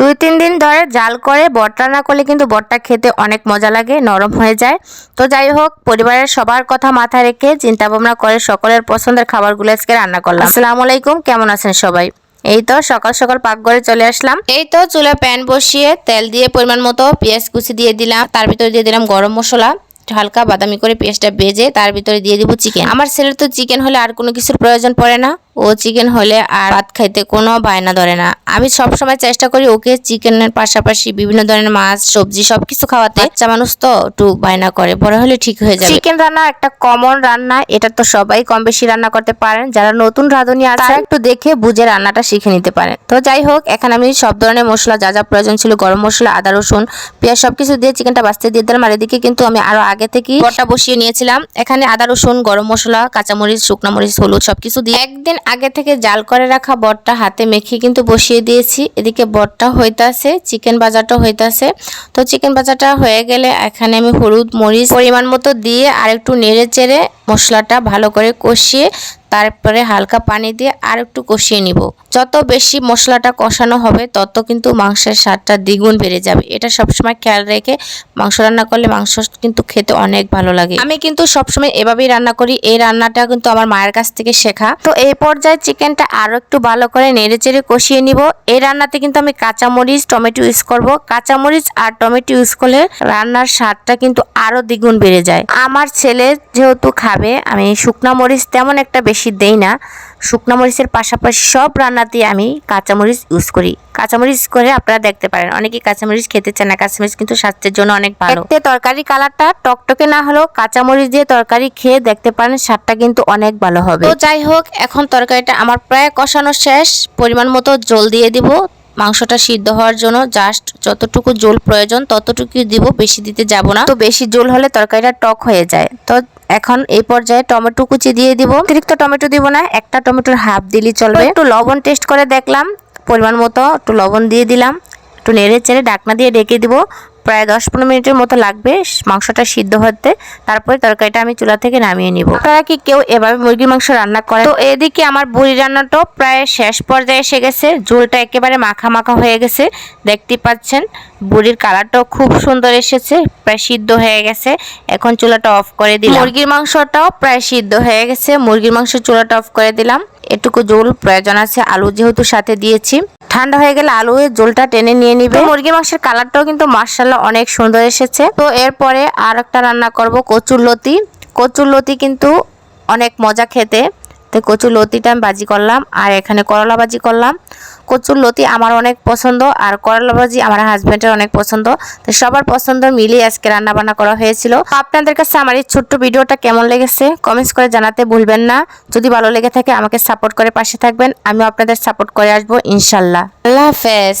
দুই তিন দিন ধরে জাল করে বট রান্না করলে কিন্তু বটটা খেতে অনেক মজা লাগে, নরম হয়ে যায়। তো যাই হোক, পরিবারের সবার কথা মাথায় রেখে চিন্তা ভাবনা করে সকলের পছন্দের খাবারগুলো আজকে রান্না করলাম। আসসালামু আলাইকুম, কেমন আছেন সবাই? এই তো সকাল সকাল পাকঘরে চলে আসলাম। এই তো চুলা প্যান বসিয়ে তেল দিয়ে পরিমাণ মতো পেঁয়াজ কুচি দিয়ে দিলাম। তার ভিতরে দিয়ে দিলাম গরম মশলা, হালকা বাদামি করে পেঁয়াজটা ভেজে তার ভিতরে দিয়ে দিব চিকেন। আমার ছেলের তো চিকেন হলে আর কোনো কিছুর প্রয়োজন পড়ে না। ও চিকেন হলে আর ভাত খাইতে কোনো বায়না ধরে না। আমি সব সময় চেষ্টা করি ওকে চিকেনের পাশাপাশি বিভিন্ন ধরনের মাছ সবজি সবকিছু খাওয়াতে। বাচ্চা মানুষ তো একটু বায়না করে বড় হলে ঠিক হয়ে যাবে। চিকেন রান্না একটা কমন রান্না এটা তো সবাই কম বেশি রান্না করতে পারেন। যারা নতুন রাঁধুনি আছে একটু দেখে বুঝে রান্নাটা শিখে নিতে পারেন। তো যাই হোক এখানে আমি সব ধরনের মশলা যা যা প্রয়োজন ছিল গরম মশলা আদা রসুন পেঁয়াজ সবকিছু দিয়ে চিকেনটা বাঁচতে দিয়ে দিলাম। আর এদিকে কিন্তু আমি আরও আগে থেকেই বসিয়ে নিয়েছিলাম। এখানে আদা রসুন গরম মশলা কাঁচামরিচ শুকনা মরিচ হলুদ সবকিছু দিয়ে একদিন আগে থেকে জাল করে রাখা বটটা হাতে মেখে কিন্তু বসিয়ে দিয়েছি। এদিকে বটটা হইতাছে, চিকেন বাজারটা হইতাছে। তো চিকেন বাজারটা হয়ে গেলে এখানে আমি হলুদ মরিচ পরিমাণ মতো দিয়ে আর একটু নেড়ে চেড়ে মশলাটা ভালো করে কষিয়ে তারপরে হালকা পানি দিয়ে আর একটু কষিয়ে নিব। যত বেশি মশলাটা কষানো হবে, তত কিন্তু মাংসের স্বাদটা দ্বিগুণ বেড়ে যাবে। এটা সবসময় খেয়াল রেখে মাংস রান্না করলে মাংস কিন্তু খেতে অনেক ভালো লাগে। আমি কিন্তু সবসময় এভাবেই রান্না করি। এই রান্নাটা কিন্তু আমার মায়ের কাছ থেকে শেখা। তো এই পর্যায়ে চিকেনটা আরও একটু ভালো করে নেড়ে চেড়ে কষিয়ে নিব। এই রান্নাতে কিন্তু আমি কাঁচামরিচ, টমেটো ইউজ করব। কাঁচামরিচ আর টমেটো ইউজ করলে রান্নার স্বাদটা কিন্তু আরও দ্বিগুণ বেড়ে যায়। আমার ছেলে যেহেতু খাবে, আমি শুকনা মরিচ তেমন একটা বেশি দেই না। শুকনা মরিচের পাশাপাশি সব রান্নাতে আমি কাঁচামরিচ ইউজ করি। কাঁচামরিচ করে আপনারা দেখতে পারেন। অনেকে কাঁচামরিচ খেতে চান না। কাঁচামরিচ কিন্তু স্বাস্থ্যের জন্য অনেক ভালো। তরকারি কালারটা টকটকে না হলেও কাঁচামরিচ দিয়ে তরকারি খেয়ে দেখতে পারেন স্বাদটা কিন্তু অনেক ভালো হবে। তো যাই হোক এখন তরকারিটা আমার প্রায় কষানো শেষ। পরিমাণ মতো জল দিয়ে দিব। মাংসটা সিদ্ধ হওয়ার জন্য জাস্ট যতটুকু জল প্রয়োজন ততটুকু দিব। বেশি দিতে যাব না। তো বেশি জল হলে তরকারিটা টক হয়ে যায়। তো এখন এই পর্যায়ে টমেটো কুচি দিয়ে দিব। অতিরিক্ত টমেটো দিব না, একটা টমেটোর হাফ দিলেই চলবে। একটু লবণ টেস্ট করে দেখলাম, পরিমাণ মতো একটু লবণ দিয়ে দিলাম, একটু নেড়ে চেড়ে ডাকনা দিয়ে ডেকে দিব। প্রায় দশ পনেরো মিনিটের মতো লাগবে মাংসটা সিদ্ধ হতে। তারপরে তরকারিটা আমি চুলা থেকে নামিয়ে নিব। আপনারা কি কেউ এভাবে মুরগির মাংস রান্না করে তো এদিকে আমার বুড়ি রান্নাটাও প্রায় শেষ পর্যায়ে এসে গেছে। ঝোলটা একেবারে মাখা মাখা হয়ে গেছে। দেখতে পাচ্ছেন, বুড়ির কালারটাও খুব সুন্দর এসেছে, প্রায় সিদ্ধ হয়ে গেছে। এখন চুলাটা অফ করে দিলাম। মুরগির মাংসটাও প্রায় সিদ্ধ হয়ে গেছে। মুরগির মাংসের চুলাটা অফ করে দিলাম। এটুকু জল প্রয়োজন আছে। আলু যেহেতু সাথে দিয়েছি। ঠান্ডা হয়ে গেলে আলু জলটা টেনে নিয়ে নিবে। মুরগি মাংসের কালারটাও কিন্তু মার্শাল্লাহ অনেক সুন্দর এসেছে। তো এরপরে আর একটা রান্না করব কচুর লতি। কচুর লতি কিন্তু অনেক মজা খেতে। তো কচুর লতিটা আমি বাজি করলাম, আর এখানে করলা বাজি করলাম। কচুর লতি আমার অনেক পছন্দ, আর করলা ভাজি আমার হাজব্যান্ডের অনেক পছন্দ। তো সবার পছন্দ মিলিয়ে আজকে রান্না বান্না করা হয়েছিল। আপনাদের কাছে আমার এই ছোট্ট ভিডিওটা কেমন লেগেছে কমেন্টস করে জানাতে ভুলবেন না। যদি ভালো লেগে থাকে আমাকে সাপোর্ট করে পাশে থাকবেন। আমিও আপনাদের সাপোর্ট করে আসব, ইনশাল্লাহ। আল্লাহ হাফেজ।